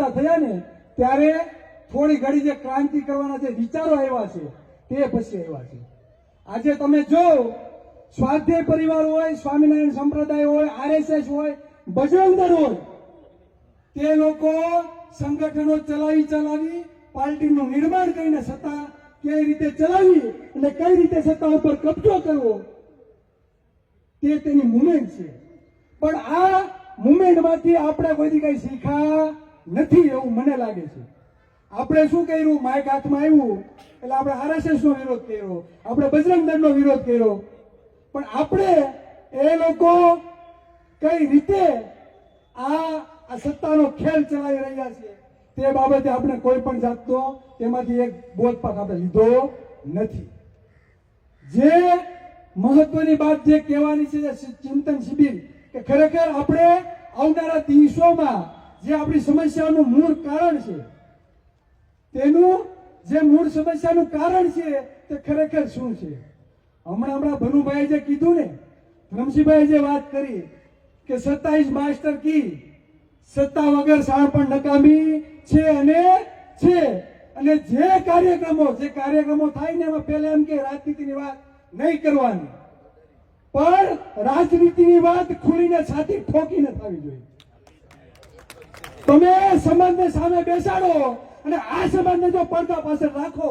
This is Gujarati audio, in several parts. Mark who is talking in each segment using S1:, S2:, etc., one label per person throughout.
S1: સત્તા થયા ને, ત્યારે થોડી ઘડી જે ક્રાંતિ કરવાના જે વિચારો આવ્યા છે, તે પછી આવ્યા છે. આજે તમે જો, સ્વાધ્યાય પરિવાર હોય, સ્વામિનારાયણ સંપ્રદાય હોય, આરએસએસ હોય બજરંગ હોય, તે લોકો સંગઠનો ચલાવી ચલાવી પાર્ટીનું નિર્માણ કરીને સત્તા કઈ રીતે ચલાવી અને કઈ રીતે સત્તા ઉપર કબજો કરવો, તે તેની મુમેન્ટ છે. પણ આ મુમેન્ટમાંથી આપણે કોઈથી કઈ શીખા નથી એવું મને લાગે છે. આપણે શું કર્યું? માઇક હાથમાં આવ્યું. એટલે આપણે આરએસએસ નો વિરોધ કર્યો. આપણે બજરંગ દળનો વિરોધ કર્યો. પણ આપણે એ લોકો કઈ રીતે આ સત્તાનો ખેલ ચલાવી રહ્યા છે તે બાબતે આપણે કોઈ પણ જાતનો તેમાંથી એક બોધપાઠ આપણે લીધો નથી. જે મહત્વની વાત જે કહેવાની છે ચિંતન શિબિર, કે ખરેખર આપણે આવનારા દિવસોમાં જે આપણી સમસ્યાનું મૂળ કારણ છે, તેનું જે મૂળ સમસ્યાનું કારણ છે, તે ખરેખર શું છે? હમણાં હમણાં ભનુભાઈ જે કીધું ને રમશીભાઈ જે વાત કરી કે સત્તાવીસ માસ્ટર કી, સત્તા વગર શાણપણ નકામી છે અને છે. અને જે કાર્યક્રમો જે કાર્યક્રમો થાય ને, એમાં પહેલા એમ કે રાજનીતિની વાત નહીં કરવાની. પણ રાજનીતિની વાત ખુલીને છાતી ઠોકીને થવી જોઈએ. તમે સમાજને સામે બેસાડો અને આ સમાજને જો પડદા પાછળ રાખો,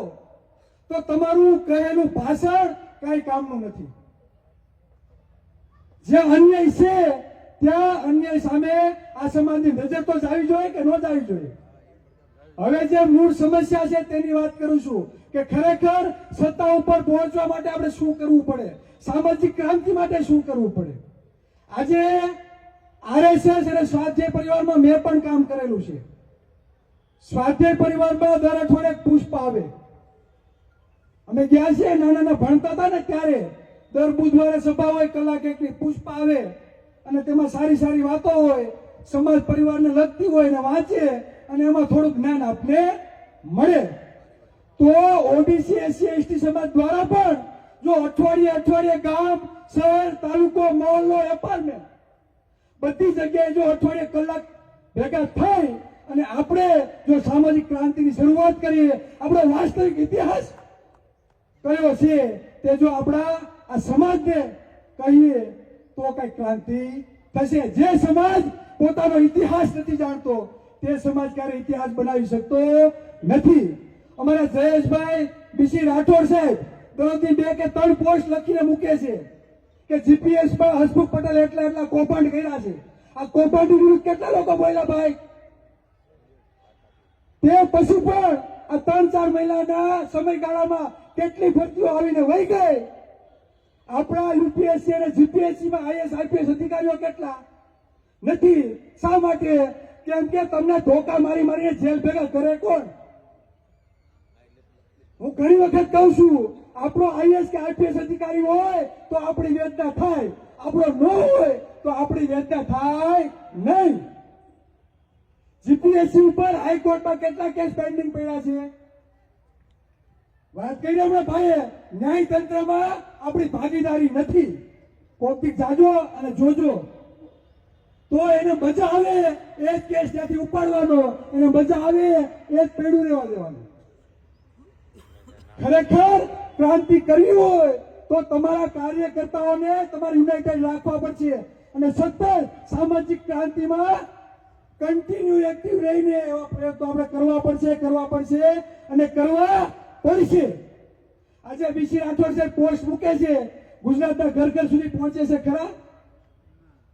S1: તો તમારું કહેલું ભાષણ કઈ કામનું નથી. જે અન્યાય છે, ત્યાં અન્યાય સામે આ સમાજની નજર તો જાવી જોઈએ કે ન જાવી જોઈએ? હવે જે મૂળ સમસ્યા છે તેની વાત કરું છું કે ખરેખર સત્તા ઉપર પહોંચવા માટે આપણે શું કરવું પડે? સામાજિક ક્રાંતિ માટે શું કરવું પડે? આજે આરએસએસ અને સ્વાધ્યાય પરિવારમાં મેં પણ કામ કરેલું છે. સ્વાધ્યાય પરિવારમાં દર અઠવાડિયે પુષ્પ આવે. અમે ગયા છીએ નાના નાના ભણતા હતા ને ત્યારે દર બુધવારે સભા હોય, કલાક એકની પુષ્પ આવે અને તેમાં સારી સારી વાતો હોય, સમાજ પરિવારને લગતી હોય ને વાંચે અને એમાં થોડુંક જ્ઞાન આપને મળે. તો ઓબીસી, એસસી, એસટી સમાજ દ્વારા પણ જો અઠવાડિયે અઠવાડિયે ગામ, શહેર, તાલુકો, મોહલ્લો, એપાર્ટમેન્ટ બધી જગ્યાએ જો અઠવાડિયે કલાક ભેગા થઈ અને આપણે જો સામાજિક ક્રાંતિની શરૂઆત કરીએ, આપણો વાસ્તવિક ઇતિહાસ કયો છે તે જો આપણા આ સમાજને કહીએ તો કઈ ક્રાંતિ થશે. જે સમાજ પોતાનો ઇતિહાસ નથી જાણતો, તે સમાજ ક્યારે ઇતિહાસ બનાવી શકતો નથી. અમારા જયેશભાઈ બીસી રાઠોડ સાહેબ દરરોજની બે કે ત્રણ પોસ્ટ લખીને મૂકે છે. કે જીપીએસ પર હસમુખ પટેલ એટલા એટલા કૌભાંડ કર્યા છે. આ કૌભાંડ વિરુદ્ધ કેટલા લોકો બોલ્યા ભાઈ? તે પછી પણ આ ત્રણ ચાર મહિનાના સમયગાળામાં કેટલી ભરતીઓ આવીને વહી ગઈ? આપણા યુપીએસસી અને જીપીએસસી માં આઈએસ, આઈપીએસ અધિકારીઓ કેટલા? નથી. શા માટે? કેમ કે તમને ધોકા મારી મારીને જેલ ભેગા કરે કોણ? હું ઘણી વખત કહું છું આપણો આઈએસ કે આઈપીએસ અધિકારી હોય તો આપણી વેદના થાય. આપણો ન હોય તો આપણી વેદના થાય નહીં. જીપીએસસી ઉપર હાઈકોર્ટમાં કેટલા કેસ પેન્ડિંગ પડ્યા છે? વાત કરી હમણાં ભાઈએ. ન્યાયતંત્રમાં આપણી ભાગીદારી નથી. કોકથી જાજો અને જોજો. તો એને મજા આવે એ જ કેસ ત્યાંથી ઉપાડવાનો. એને મજા આવે એ જ પેડું રહેવા દેવાનું. ખરેખર ક્રાંતિ કરવી હોય તો તમારા કાર્યકર્તાઓને તમારે યુનાઇટેડ રાખવા પડશે. અને સતત સામાજિક ક્રાંતિમાં કન્ટિન્યુ એક્ટિવ રહીને એવા પ્રયત્નો આપણે કરવા પડશે કરવા પડશે અને કરવા પડશે. આજે બીસી રાઠોડ સાહેબ પોસ્ટ મૂકે છે. ગુજરાતના ઘર ઘર સુધી પહોંચે છે ખરા?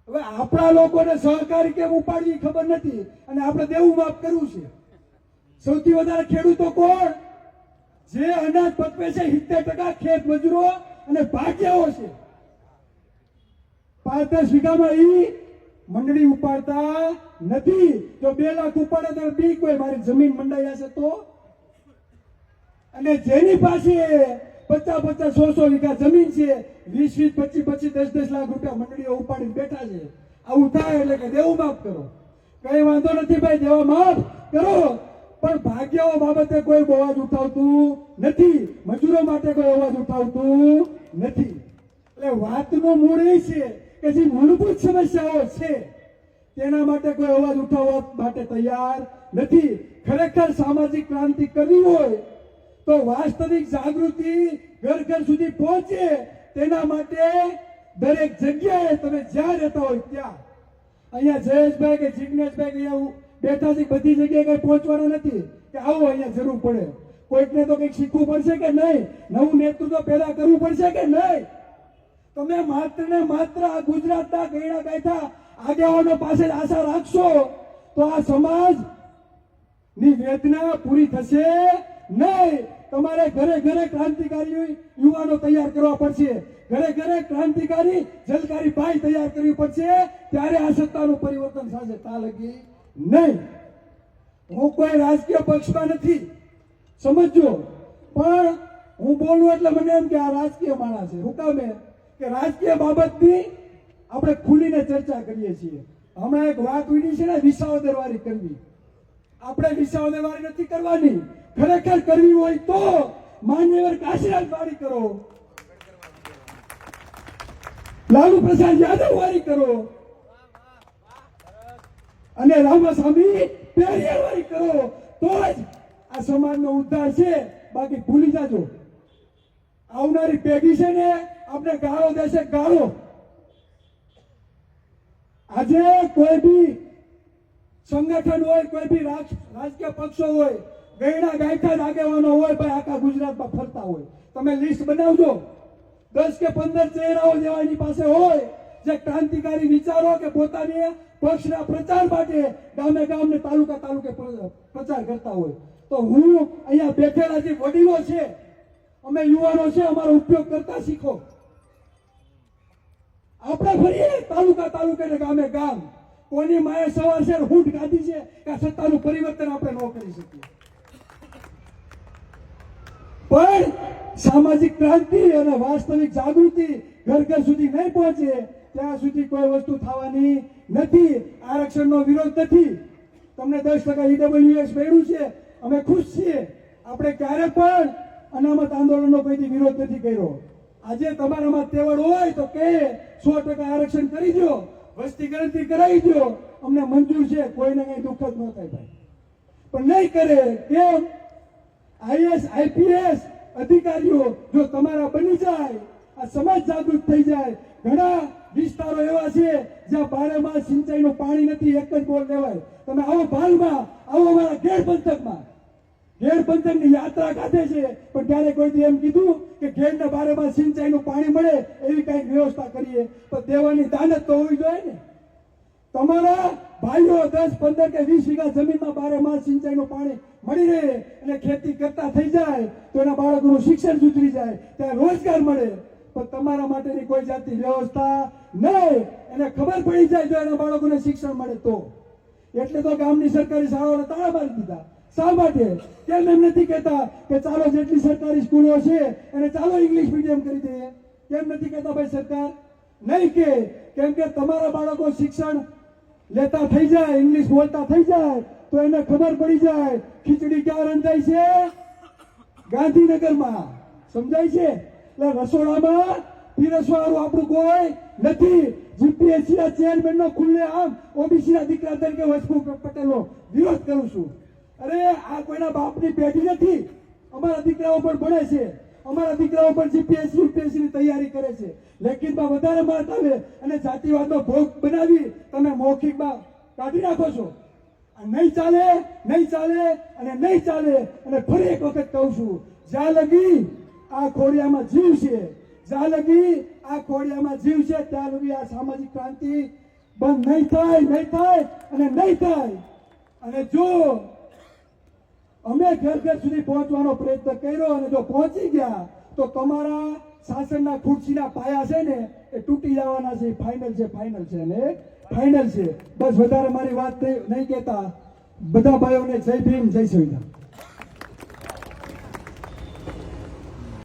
S1: હવે આપણા લોકોને સહકારી કેમ ઉપાડવી ખબર નથી. અને આપણે દેવું માફ કરવું છે. સૌથી વધારે ખેડૂતો કોણ? જે અનાજ પકવે છે સિત્તેર ટકા ખેત મજૂરો અને ભાગ્યાઓ છે. પાંત્રીસ વીઘામાં ઈ મંડળી ઉપાડતા નથી. જો બે લાખ ઉપાડે તો બીક હોય મારી જમીન મંડાઈ હશે તો? અને જેની પાસે પચાસ પચાસ સો સો વીઘા જમીન છે, વીસ વીસ પચીસ પચીસ દસ દસ લાખ રૂપિયા મંડળીઓ ઉપાડીને બેઠા છે. આવું થાય એટલે કે દેવું માફ કરો. કઈ વાંધો નથી ભાઈ, દેવા માફ કરો. પણ ભાગ્યાઓ બાબતે કોઈ અવાજ ઉઠાવતું નથી. મજૂરો માટે કોઈ અવાજ ઉઠાવતું નથી. એટલે વાતનો મૂળ એ છે કે જે મૂળભૂત સમસ્યાઓ છે, તેના માટે કોઈ અવાજ ઉઠાવવા માટે તૈયાર નથી. ખરેખર સામાજિક ક્રાંતિ કરવી હોય તો વાસ્તવિક જાગૃતિ ઘર ઘર સુધી પહોંચે તેના માટે દરેક જગ્યાએ તમે જ્યાં રહેતા હોય ત્યાં. અહીંયા જયેશભાઈ કે જિજ્ઞેશભાઈ કે અહીંયા છે બધી જગ્યાએ કઈ પહોંચવાના નથી કે આવો અહીંયા જરૂર પડે. કોઈકને તો કંઈક શીખવું પડશે કે નહીં? નવું નેતૃત્વ પેદા કરવું પડશે કે નહીં? તમે માત્ર ને માત્ર આ ગુજરાતના ગયડા બેઠા આગેવાનો પાસે આશા રાખશો તો આ સમાજની વેદના પૂરી થશે નહીં. તમારે ઘરે ઘરે ક્રાંતિકારી યુવાનો તૈયાર કરવા પડશે. ઘરે ઘરે ક્રાંતિકારી, જલકારી ભાઈ તૈયાર કરવી પડશે. ત્યારે આ સત્તાનું પરિવર્તન થશે તા લગી. નહીં. હું કોઈ રાજકીય પક્ષમાં નથી. સમજજો? પણ હું બોલું એટલે મને એમ કે આ રાજકીય માણસ છે. હું કામે? કે રાજકીય બાબતની આપણે ખુલીને ચર્ચા કરીએ છીએ. હમણાં એક વાત ઉડી છે ને વિસાવદરવારી કરવી. આપણે વિસાવદરવારી નથી કરવાની. ખરેખર કરવી હોય તો માન્યવર કાશીરાજ વારી કરો. લાલુ પ્રસાદ યાદવ વારી કરો. અને રામાસ્વામી પેરિયાર કરો. તો જ આ સમાજનો ઉદ્ધાર છે. બાકી ભૂલી જાજો. આવનારી પેઢી છે ને આપણે ગાળો દેશે, ગાળો. આજે કોઈ બી સંગઠન હોય, કોઈ બી રાજ- રાજકીય પક્ષો હોય, ગયડા ગાયકા આગેવાનો હોય ભાઈ આખા ગુજરાતમાં ફરતા હોય. તમે લિસ્ટ બનાવજો. દસ કે પંદર ચહેરાઓ જેવા એની પાસે હોય જે ક્રાંતિકારી વિચારો કે પોતાની પક્ષના પ્રચાર માટે ગામે ગામને તાલુકા તાલુકે પ્રચાર કરતા હોય. તો હું અહીંયા બેઠેલા જે વડીલો છે, અમે યુવાનો છે, અમારો ઉપયોગ કરતા શીખો. આપણે ફરીએ તાલુકા તાલુકે ને ગામે ગામ. કોની માએ સવાર છે હૂંટ કાઢી છે કે સત્તાનું પરિવર્તન આપણે ન કરી શકીએ. પણ સામાજિક ક્રાંતિ અને વાસ્તવિક જાગૃતિ ઘર ઘર સુધી નહીં પહોંચે ત્યાં સુધી કોઈ વસ્તુ થવાની નથી. આરક્ષણનો વિરોધ નથી. તમને દસ ટકા ઈડબ્લ્યુએસ મળ્યું છે. અમે ખુશ છીએ. આપણે ક્યારે પણ અનામત આંદોલનનો કોઈથી વિરોધ નથી કર્યો. આજે તમારામાં તેવડ હોય તો કે સો ટકા આરક્ષણ કરી દો વસ્તી ગણતરી કરાવી દો અમને મંજૂર છે. કોઈને કઈ દુઃખ જ ન થાય ભાઈ. પણ નહીં કરે કેમ? આઈએસ આઈપીએસ અધિકારીઓ જો તમારા બની જાય, આ સમાજ જાગૃત થઈ જાય, ઘણા વિસ્તારો એવા છે જ્યાં બારેમાં સિંચાઈનું પાણી નથી, એક જ બોર લેવાય. તમે આવો ભાલમાં, આવો અમારા ઘેર પંથકમાં ઘેર પંથકની યાત્રા કાઢે છે, પણ ત્યારે કોઈ એમ કીધું કે ઘેરના બારેમાં સિંચાઈનું પાણી મળે, એવી કંઈક વ્યવસ્થા કરીએ. પણ દેવાની દાનત તો હોવી જોઈએ ને. તમારા ભાઈઓ દસ, પંદર કે વીસ વીઘા જમીનમાં બારે માસ સિંચાઈનું પાણી મળી રહે અને ખેતી કરતા થઈ જાય, તો એના બાળકોનું શિક્ષણ સુધરી જાય, ત્યાં રોજગાર મળે. પણ તમારા માટેની કોઈ જાતની વ્યવસ્થા નહીં. એને ખબર પડી જાય જો એના બાળકોને શિક્ષણ મળે તો. એટલે તો ગામની સરકારી શાળાઓને તાળા મારી દીધા. શા માટે? કેમ એમ નથી કહેતા કે ચાલો જેટલી સરકારી સ્કૂલો છે, એને ચાલો ઇંગ્લિશ મીડિયમ કરી દઈએ. કેમ નથી કહેતા ભાઈ સરકાર? નહીં કે. કેમ કે તમારા બાળકો શિક્ષણ લેતા થઈ જાય ઇંગ્લિશ બોલતા થઈ જાય, તો એને ખબર પડી જાય. ખીચડી ક્યાં રંધાય છે? ગાંધીનગરમાં. સમજાય છે? એટલે રસોડામાં પીરસવાળું આપણું કોઈ નથી. જીપીએસસી ના ચેરમેન નો ખુલ્લે આમ ઓબીસી ના દીકરા તરીકે વસપુ પટેલનો વિરોધ કરું છું. અરે, આ કોઈના બાપની પેઢી નથી. અમારા દીકરાઓ પણ ભણે છે. અમારા દીકરાઓ પણ જીપીએસસી યુપીએસસી ની તૈયારી કરે છે. લેખિતમાં વધારે માર્ક આવે અને જાતિવાદનો ભોગ બનાવી તમે મૌખિકમાં કાઢી નાખો છો. નહીં ચાલે નહીં ચાલે અને નહીં ચાલે અને ફરી એક વખત કહું છું. જ્યાં લગી આ ખોડિયામાં જીવ છે. જ્યાં લગી આ ખોડિયામાં જીવ ત્યાં લગી આ સામાજિક ક્રાંતિ બંધ નહીં થાય નહીં થાય અને નહીં થાય. અને જો અમે ઘર ઘર સુધી પહોંચવાનો પ્રયત્ન કર્યો અને જો પહોંચી ગયા, તો તમારા શાસનના ખુરશીના પાયા છે ને, એ તૂટી જવાના છે. ફાઇનલ છે ફાઇનલ છે. ને ફાઇનલ છે. બસ વધારે મારી વાત નહીં કહેતા. બધા ભાઈઓને જય ભીમ, જય સંવિધાન